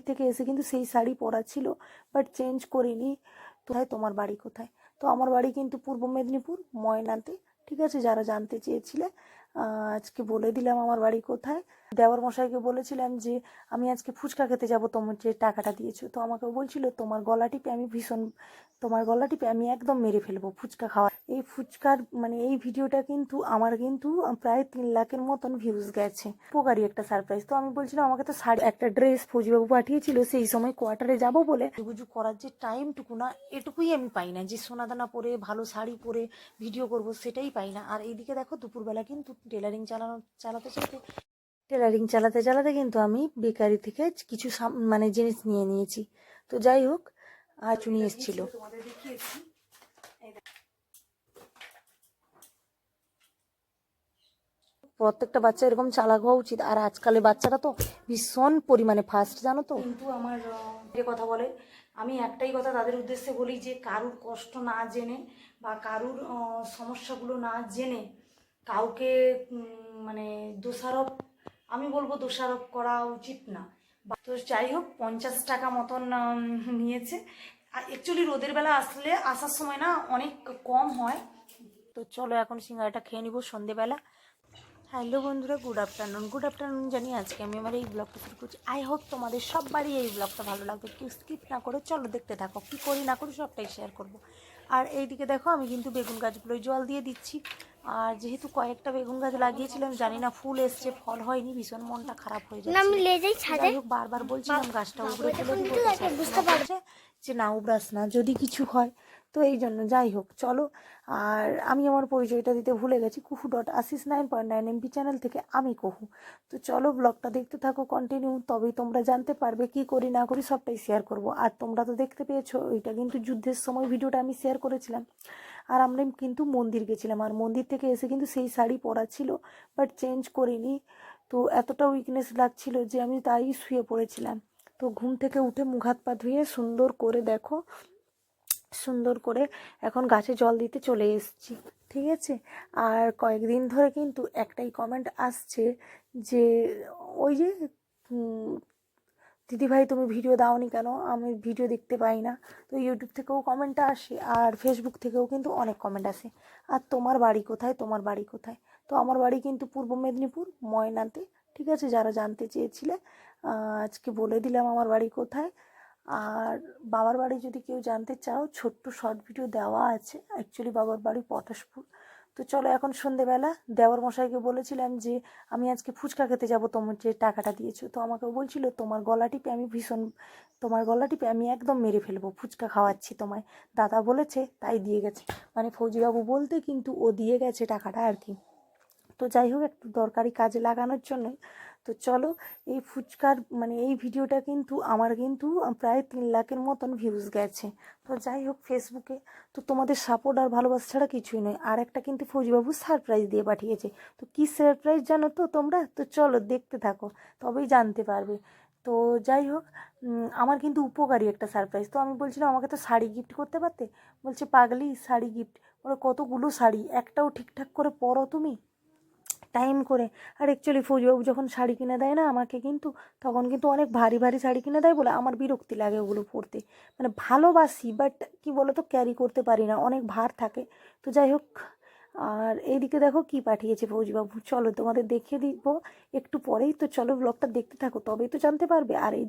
মন্দির থেকে এসে কিন্তু সেই শাড়ি পরা ছিল বাট চেঞ্জ করিনি। কোথায়? তোমার বাড়ি কোথায়? তো আমার বাড়ি কিন্তু পূর্ব মেদিনীপুর, ময়নাতে। ঠিক আছে? যারা জানতে চেয়েছিলে আজকে বলে দিলাম আমার বাড়ি কোথায়। দেওয়ার মশাইকে বলেছিলাম যে, আমি আজকে ফুচকা খেতে যাব, তোমার যে টাকাটা দিয়েছ। তো আমাকে বলছিল, তোমার গলা টিপে আমি ভীষণ, তোমার গলা টিপে আমি একদম মেরে ফেলব ফুচকা খাওয়া এই ফুচকার মানে এই ভিডিওটা কিন্তু আমার কিন্তু প্রায় তিন লাখের মতন ভিউজ গেছে। উপকারী একটা সারপ্রাইজ তো আমি বলছিলাম, আমাকে তো শাড়ি, একটা ড্রেস ফৌজিবাবু পাঠিয়েছিল, সেই সময় কোয়ার্টারে যাব বলে বুঝু করার যে টাইমটুকু না, এটুকুই আমি পাই না। যে সোনাদানা পরে, ভালো শাড়ি পরে ভিডিও করব, সেটাই পাই না। আর এইদিকে দেখো, দুপুরবেলা কিন্তু টেলারিং চালানো, চালাতে চালাতে টেলারিং চালাতে চালাতে কিন্তু আমি বেকারি থেকে কিছু মানে জিনিস নিয়ে নিয়েছি। তো যাই হোক আর চুনি এসেছিল। প্রত্যেকটা বাচ্চা এরকম চালাক হওয়া উচিত। আর আজকালের বাচ্চারা তো ভীষণ পরিমাণে ফাস্ট জানো তো? কিন্তু আমার যে কথা বলে, আমি একটাই কথা তাদের উদ্দেশ্যে বলি যে কারুর কষ্ট না জেনে বা কারুর সমস্যাগুলো না জেনে কাউকে মানে দোষারোপ আমি বলব দোষারোপ করা উচিত না। তো যাই হোক, পঞ্চাশ টাকা মতন নিয়েছে। আর অ্যাকচুয়ালি রোদের বেলা আসলে আসার সময় না অনেক কম হয়। তো চলো এখন সিঙ্গারাটা খেয়ে নিবো সন্ধেবেলা। হ্যালো বন্ধুরা গুড আফটারনুন গুড আফটারনুন জানি আজকে আমি আমার এই ব্লগটা শুরু করছি। আই হোপ তোমাদের সববারই এই ব্লগটা ভালো লাগবে। কেউ স্কিপ না করে চলো দেখতে থাকো। কী করি না করি সবটাই শেয়ার করব। আর এইদিকে দেখো, আমি কিন্তু বেগুন গাছগুলোই জল দিয়ে দিচ্ছি। আর যেহেতু কয়েকটা বেগুন গাছ লাগিয়েছিলাম জানি না ফুল এসছে ফল হয়নি ভীষণ মনটা খারাপ হয়ে আমি যাচ্ছে। ছাদে যাই বারবার বলছিলাম গাছটা উপরে তুলে দিব বুঝতে বলছে যে না উবরাস না যদি কিছু হয় তো এই জন্য যাই হোক চলো। আর আমি আমার পরিচয়টা দিতে ভুলে গেছি Kuhu dot Ashis nine point nine MP channel থেকে আমি কুহু। তো চলো ব্লগটা দেখতে থাকো কন্টিনিউ তবেই তোমরা জানতে পারবে কি করি না করি সবটাই শেয়ার করব। আর তোমরা তো দেখতে পেয়েছ ওইটা কিন্তু যুদ্ধের সময় ভিডিওটা আমি শেয়ার করেছিলাম। আর আমরা কিন্তু মন্দির গেছিলাম। আর মন্দির থেকে এসে কিন্তু সেই শাড়ি পরা ছিল বাট চেঞ্জ করিনি। তো এতটা উইকনেস লাগছিল যে আমি তাই শুয়ে পড়েছিলাম। তো ঘুম থেকে উঠে মুখ হাত পা ধুয়ে সুন্দর করে দেখো, সুন্দর করে এখন গাছে জল দিতে চলে এসেছি, ঠিক আছে? আর কয়েকদিন ধরে কিন্তু একটাই কমেন্ট আসছে যে, ওই যে দিদিভাই, তুমি ভিডিও দাওনি কেন? আমি ভিডিও দেখতে পাই না। তো ইউটিউব থেকেও কমেন্টটা আসে, আর ফেসবুক থেকেও কিন্তু অনেক কমেন্ট আসে। আর তোমার বাড়ি কোথায়? তোমার বাড়ি কোথায়? তো আমার বাড়ি কিন্তু পূর্ব মেদিনীপুর, ময়নাতে, ঠিক আছে? যারা জানতে চেয়েছিলে আজকে বলে দিলাম আমার বাড়ি কোথায়। আর বাবার বাড়ি যদি কেউ জানতে চাও, ছোট্ট শর্ট ভিডিও দেওয়া আছে। অ্যাকচুয়ালি বাবার বাড়ি পটাশপুর। তো চলো এখন সন্ধেবেলা দেওয়ার মশাইকে বলেছিলাম যে, আমি আজকে ফুচকা খেতে যাব তোমার যে টাকাটা দিয়েছ। তো আমাকে বলছিল, তোমার গলা টিপে আমি ভীষণ, তোমার গলা টিপে আমি একদম মেরে ফেলব, ফুচকা খাওয়াচ্ছি তোমায়। দাদা বলেছে, তাই দিয়ে গেছে। মানে ফৌজিবাবু বলতে কিন্তু ও দিয়ে গেছে টাকাটা আর কি। তো যাই হোক, একটু দরকারি কাজে লাগানোর জন্য তো চলো, এই ফুচকার মানে এই ভিডিওটা কিন্তু আমার কিন্তু প্রায় তিন লাখের মতন ভিউজ গেছে। তো যাই হোক ফেসবুকে তো তোমাদের সাপোর্ট আর ভালোবাসা ছাড়া কিছুই নয়। আর একটা কিন্তু ফৌজিবাবু সারপ্রাইজ দিয়ে পাঠিয়েছে। তো কী সারপ্রাইজ জানো তো তোমরা? তো চলো দেখতে থাকো, তবেই জানতে পারবে। তো যাই হোক আমার কিন্তু উপকারী একটা সারপ্রাইজ তো আমি বলছিলাম, আমাকে তো শাড়ি গিফট করতে পারতে? বলছে, পাগলি, শাড়ি গিফট ওরা কতগুলো শাড়ি? একটাও ঠিকঠাক করে পরো তুমি? টাইম করে। আর অ্যাকচুয়ালি ফৌজবাবু যখন শাড়ি কিনে দেয় না আমাকে কিন্তু, তখন কিন্তু অনেক ভারী ভারী শাড়ি কিনে দেয় বলে আমার বিরক্তি লাগে ওগুলো পরতে। মানে ভালোবাসি বাট কি বলো তো ক্যারি করতে পারি না, অনেক ভার থাকে। তো যাই হোক, আর এইদিকে দেখো কি পাঠিয়েছে ফৌজিবাবু। চলো তোমাদের দেখিয়ে দিব, একটু পরেই তো চলো ব্লগটা দেখতে থাকো, তবেই তো জানতে পারবে। আর এই,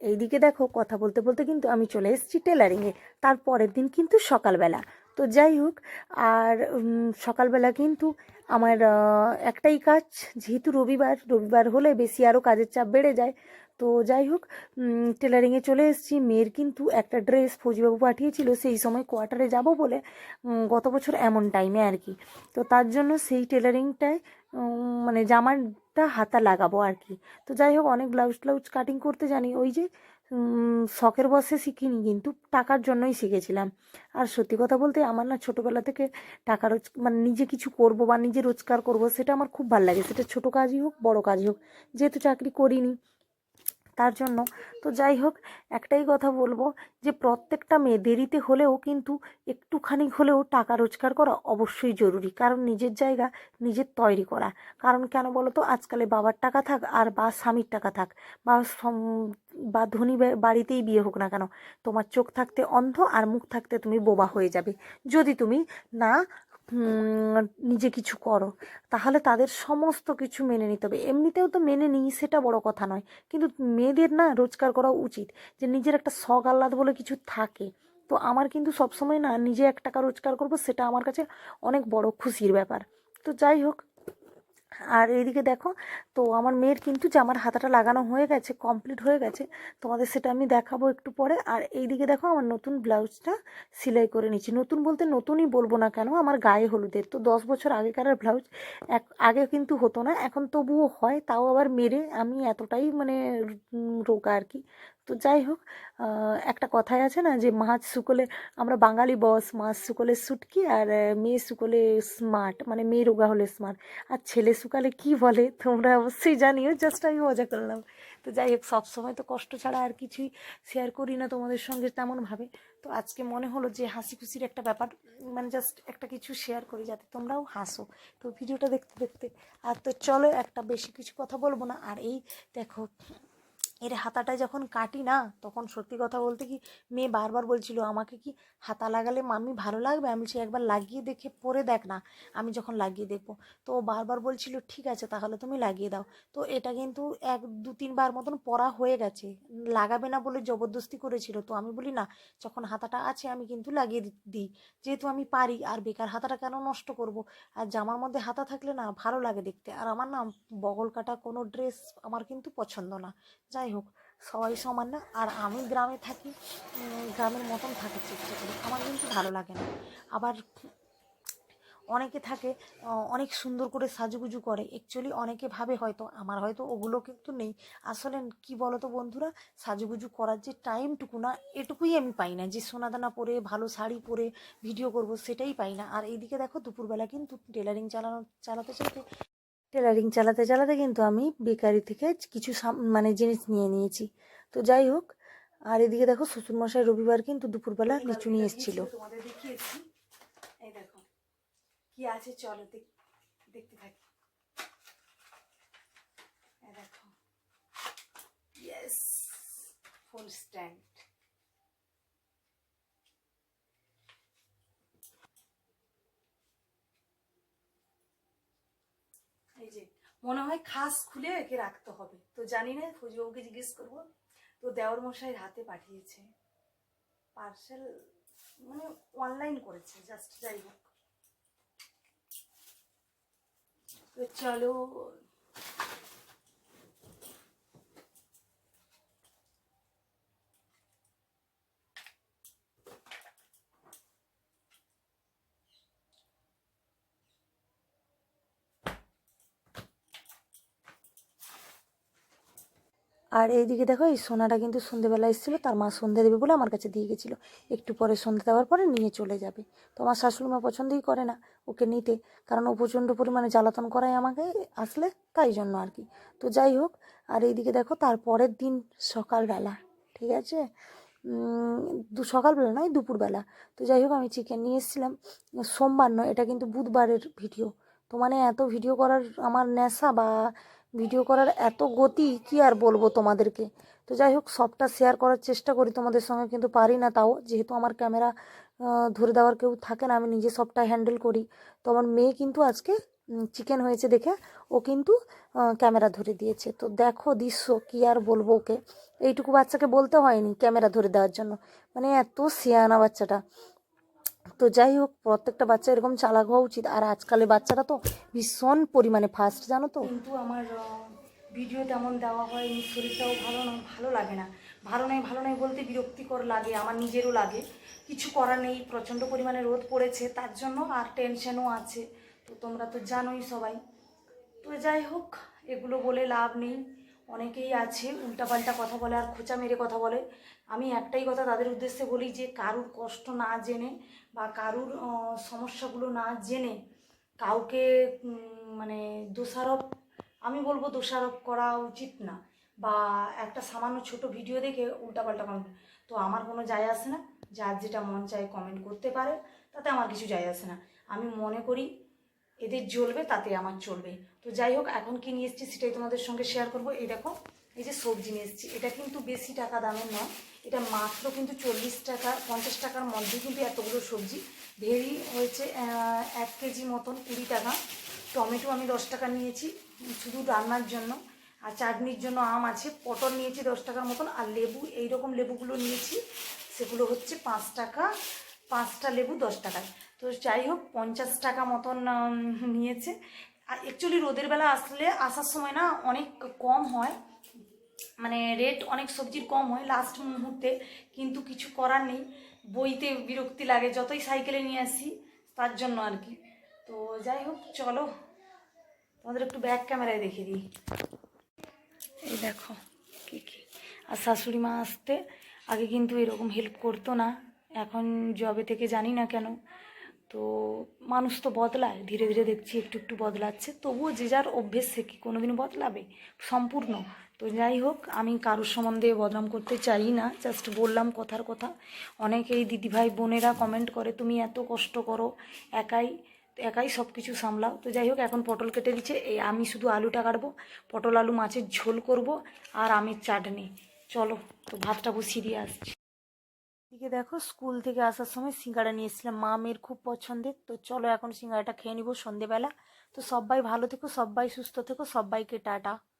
এইদিকে দেখো কথা বলতে বলতে কিন্তু আমি চলে এসেছি টেলারিংয়ে তার পরের দিন কিন্তু সকালবেলা। তো যাই হোক, আর সকালবেলা কিন্তু আমার একটাই কাজ, যেহেতু রবিবার রবিবার হলে বেশি আরও কাজের চাপ বেড়ে যায়। তো যাই হোক টেলারিংয়ে চলে এসেছি। মেয়ের কিন্তু একটা ড্রেস ফৌজিবাবু পাঠিয়েছিল, সেই সময় কোয়ার্টারে যাব বলে গত বছর এমন টাইমে আর কি। তো তার জন্য সেই টেলারিংটায় মানে জামাটা হাতা লাগাবো আর কি। তো যাই হোক, অনেক ব্লাউজ ট্লাউজ কাটিং করতে জানি। ওই যে শখের বসে শিখিনি, কিন্তু টাকার জন্যই শিখেছিলাম। আর সত্যি কথা বলতে আমার না ছোটোবেলা থেকে টাকা রোজ মানে নিজে কিছু করব বা নিজে রোজগার করব, সেটা আমার খুব ভালো লাগে সেটা ছোটো কাজই হোক, বড় কাজই হোক, যেহেতু চাকরি করিনি তার জন্য। তো যাই হোক একটাই কথা বলব যে, প্রত্যেকটা মেয়ে দেরিতে হলেও কিন্তু একটুখানি হলেও টাকা রোজগার করা অবশ্যই জরুরি। কারণ নিজের জায়গা নিজের তৈরি করা। কারণ কেন বলো তো আজকালে বাবার টাকা থাক আর বা স্বামীর টাকা থাক। বা বা ধনী বাড়িতেই বিয়ে হোক না কেন, তোমার চোখ থাকতে অন্ধ আর মুখ থাকতে তুমি বোবা হয়ে যাবে। যদি তুমি না নিজে কিছু করো, তাহলে তাদের সমস্ত কিছু মেনে নিতে হবে। এমনিতেও তো মেনে নিই, সেটা বড় কথা নয়। কিন্তু মেয়েদের না রোজগার করা উচিত, যে নিজের একটা শখ আহ্লাদ বলে কিছু থাকে। তো আমার কিন্তু সবসময় না নিজে এক টাকা রোজগার করব, সেটা আমার কাছে অনেক বড় খুশির ব্যাপার। তো যাই হোক আর এইদিকে দেখো, তো আমার মেয়ের কিন্তু জামার হাতাটা লাগানো হয়ে গেছে কমপ্লিট হয়ে গেছে, তোমাদের সেটা আমি দেখাবো একটু পরে। আর এইদিকে দেখো, আমার নতুন ব্লাউজটা সেলাই করে নিচ্ছি নতুন বলতে নতুনই বলব না কেন, আমার গায়ে হলুদের। তো দশ বছর আগেকার ব্লাউজ এক, আগে কিন্তু হতো না, এখন তবুও হয়, তাও আবার মেরে আমি এতটাই মানে রোগা আর কি। তো যাই হোক একটা কথাই আছে না যে মাছ শুকলে, আমরা বাঙালি বস, মাছ শুকলে সুটকি আর মেয়ে শুকলে স্মার্ট মানে মেয়ে রোগা হলে স্মার্ট আর ছেলে শুকালে কি বলে তোমরা অবশ্যই জানিও জাস্ট আমি মজা করলাম। তো যাই হোক সবসময় তো কষ্ট ছাড়া আর কিছুই শেয়ার করি না তোমাদের সঙ্গে তেমনভাবে। তো আজকে মনে হলো যে হাসি খুশির একটা ব্যাপার মানে জাস্ট একটা কিছু শেয়ার করি যাতে তোমরাও হাসো। তো ভিডিওটা দেখতে দেখতে, আর তো চলো একটা বেশি কিছু কথা বলব না। আর এই দেখো এর হাতাটা যখন কাটি না, তখন সত্যি কথা বলতে কি মেয়ে বারবার বলছিল, আমাকে কি হাতা লাগালে মামি ভালো লাগবে? আমি সে একবার লাগিয়ে দেখে পরে দেখ না, আমি যখন লাগিয়ে দেখব। তো বারবার বলছিল, ঠিক আছে, তাহলে তুমি লাগিয়ে দাও। তো এটা কিন্তু এক, দু, তিনবার মতন পরা হয়ে গেছে। লাগাবে না বলে জবরদস্তি করেছিল। তো আমি বলি, না, যখন হাতাটা আছে আমি কিন্তু লাগিয়ে দিই। যেহেতু আমি পারি, আর বেকার হাতাটা কেন নষ্ট করব? আর জামার মধ্যে হাতা থাকলে না ভালো লাগে দেখতে। আর আমার না বগল কাটা কোনো ড্রেস আমার কিন্তু পছন্দ না। যাই হোক, সবাই সমান না। আর আমি গ্রামে থাকি গ্রামের মতন থাকার চেষ্টা করি। আমার কিন্তু ভালো লাগে না। আবার অনেকে থাকে অনেক সুন্দর করে সাজুগুজু করে। অ্যাকচুয়ালি অনেকে ভাবে হয়তো, আমার হয়তো ওগুলো কিন্তু নেই। আসলে কি বলো তো বন্ধুরা, সাজুগুজু করার যে টাইমটুকু না, এটুকুই আমি পাই না। যে সোনাদানা পরে, ভালো শাড়ি পরে ভিডিও করব, সেটাই পাই না। আর এইদিকে দেখো, দুপুরবেলা কিন্তু টেলারিং চালানো, চালাতে চালাতে টেলারিং চালাতে চালাতে কিন্তু আমি বেকারি থেকে কিছু মানে জিনিস নিয়ে নিয়েছি। তো যাই হোক আর এদিকে দেখো শ্বশুরমশাই রবিবার কিন্তু দুপুরবেলা লিচু নিয়ে এসেছিল। তোমাদের দেখিয়েছি। এই দেখো কি আছে চলো দেখতে থাকি। দেখো ইয়েস ফুল স্ট্যান্ড এই যে মনে হয় খাস খুলে একে রাখতে হবে। তো জানি না ফৌজিবাবুকে জিজ্ঞেস করব। তো দেওর মশাইয়ের হাতে পাঠিয়েছে। পার্সেল মানে অনলাইন করেছে, জাস্ট যাই হোক। তো চলো আর এইদিকে দেখো, এই সোনাটা কিন্তু সন্ধেবেলা এসেছিল, তার মা সন্ধে দেবে বলে আমার কাছে দিয়ে গেছিল। একটু পরে সন্ধে দেওয়ার পরে নিয়ে চলে যাবে। তো আমার শাশুড়ি মা পছন্দই করে না ওকে নিতে, কারণ ও প্রচণ্ড পরিমাণে জ্বালাতন করায় আমাকে আসলে তাই জন্য আর কি। তো যাই হোক, আর এইদিকে দেখো, তার পরের দিন সকালবেলা, ঠিক আছে? দু, সকালবেলা নয়, দুপুরবেলা। তো যাই হোক, আমি চিকেন নিয়ে এসেছিলাম। সোমবার নয়, এটা কিন্তু বুধবারের ভিডিও। তো মানে এত ভিডিও করার আমার নেশা বা ভিডিও করার এত গতি কি আর বলব তোমাদেরকে? তো যাই হোক, সবটা শেয়ার করার চেষ্টা করি তোমাদের সঙ্গে, কিন্তু পারি না তাও। যেহেতু আমার ক্যামেরা ধরে দেওয়ার কেউ থাকে না, আমি নিজে সবটা হ্যান্ডেল করি। তো আমার মেয়ে কিন্তু আজকে চিকেন হয়েছে দেখে, ও কিন্তু ক্যামেরা ধরে দিয়েছে। তো দেখো দৃশ্য, কি আর বলব ওকে? এইটুকু বাচ্চাকে বলতে হয়নি ক্যামেরা ধরে দেওয়ার জন্য। মানে এত সিয়ানা বাচ্চাটা। তো যাই হোক, প্রত্যেকটা বাচ্চা এরকম চালাক হওয়া উচিত। আর আজকালের বাচ্চারা তো ভীষণ পরিমাণে ফাস্ট জানো তো? কিন্তু আমার ভিডিও তেমন দেওয়া হয়নি, শরীরটাও ভালো না ভালো লাগে না। ভালো নেই ভালো নেই বলতে বিরক্তিকর লাগে, আমার নিজেরও লাগে। কিছু করার নেই, প্রচণ্ড পরিমাণে রোদ পড়েছে, তার জন্য আর টেনশনও আছে। তো তোমরা তো জানোই সবাই। তো যাই হোক, এগুলো বলে লাভ নেই। অনেকেই আছে, উল্টাপাল্টা কথা বলে আর খোঁচা মেরে কথা বলে। আমি একটাই কথা তাদের উদ্দেশ্যে বলি যে, কারুর কষ্ট না জেনে বা কারুর সমস্যাগুলো না জেনে কাউকে মানে দোষারোপ, আমি বলব দোষারোপ করা উচিত না। বা একটা সামান্য ছোট ভিডিও দেখে উল্টাপাল্টা কমেন্ট তো আমার কোনো যায় আসে না। যার যেটা মন চায় কমেন্ট করতে পারে, তাতে আমার কিছু যায় আসে না। আমি মনে করি এদের জ্বলবে, তাতে আমার চলবে। তো যাই হোক, এখন কি নিয়ে এসেছি সেটাই তোমাদের সঙ্গে শেয়ার করব। এই দেখো, এই যে সবজি নিয়ে এসেছি। এটা কিন্তু বেশি টাকা দামের নয়। এটা মাত্র কিন্তু চল্লিশ টাকা, পঞ্চাশ টাকার মধ্যে কিন্তু এতগুলো সবজি। ভেরি হয়েছে এক কেজি মতন কুড়ি টাকা। টমেটো আমি দশ টাকা নিয়েছি, শুধু রান্নার জন্য। আর চাটনির জন্য আম আছে, পটল নিয়েছি দশ টাকার মতন। আর লেবু এই রকম লেবুগুলো নিয়েছি, সেগুলো হচ্ছে পাঁচ টাকা, পাঁচটা লেবু দশ টাকায়। তো যাই হোক, পঞ্চাশ টাকা মতন নিয়েছে। আর অ্যাকচুয়ালি রোদের বেলা আসলে, আসার সময় না অনেক কম হয়। মানে রেট অনেক সবজির কম হয় লাস্ট মুহূর্তে, কিন্তু কিছু করার নেই। বইতে বিরক্তি লাগে, যতই সাইকেলে নিয়ে আসি, তার জন্য আর কি। তো যাই হোক, চলো। তোমাদের একটু ব্যাক ক্যামেরায় দেখে দিই। এই দেখো, কী কী। আর শাশুড়ি মা আসতে, আগে কিন্তু এরকম হেল্প করতো না। এখন জবে থেকে জানি না কেন। তো মানুষ তো বদলায়, ধীরে ধীরে দেখছি একটু একটু বদলাচ্ছে। তবুও যে যার অভ্যেস সে কি কোনোদিন বদলাবে? সম্পূর্ণ। তো যাই হোক, আমি কারোর সম্বন্ধে বদনাম করতে চাই না জাস্ট বললাম কথার কথা। অনেকেই দিদিভাই বোনেরা কমেন্ট করে, তুমি এত কষ্ট করো, একাই একাই সব কিছু সামলাও। তো যাই হোক, এখন পটল কেটে দিচ্ছে। এই আমি শুধু আলুটা কাটবো, পটল আলু মাছের ঝোল করব আর আমের চাটনি। চলো, তো ভাতটা বসিয়ে দিয়ে আসছি। এদিকে দেখো, স্কুল থেকে আসার সময় সিঙ্গাড়া নিয়ে এসেছিলাম। মা মেয়ের খুব পছন্দের, তো চলো এখন সিঙ্গাড়াটা খেয়ে নিবো সন্ধেবেলা। তো সবাই ভালো থেকো, সবাই সুস্থ থেকো, সবাইকে টাটা।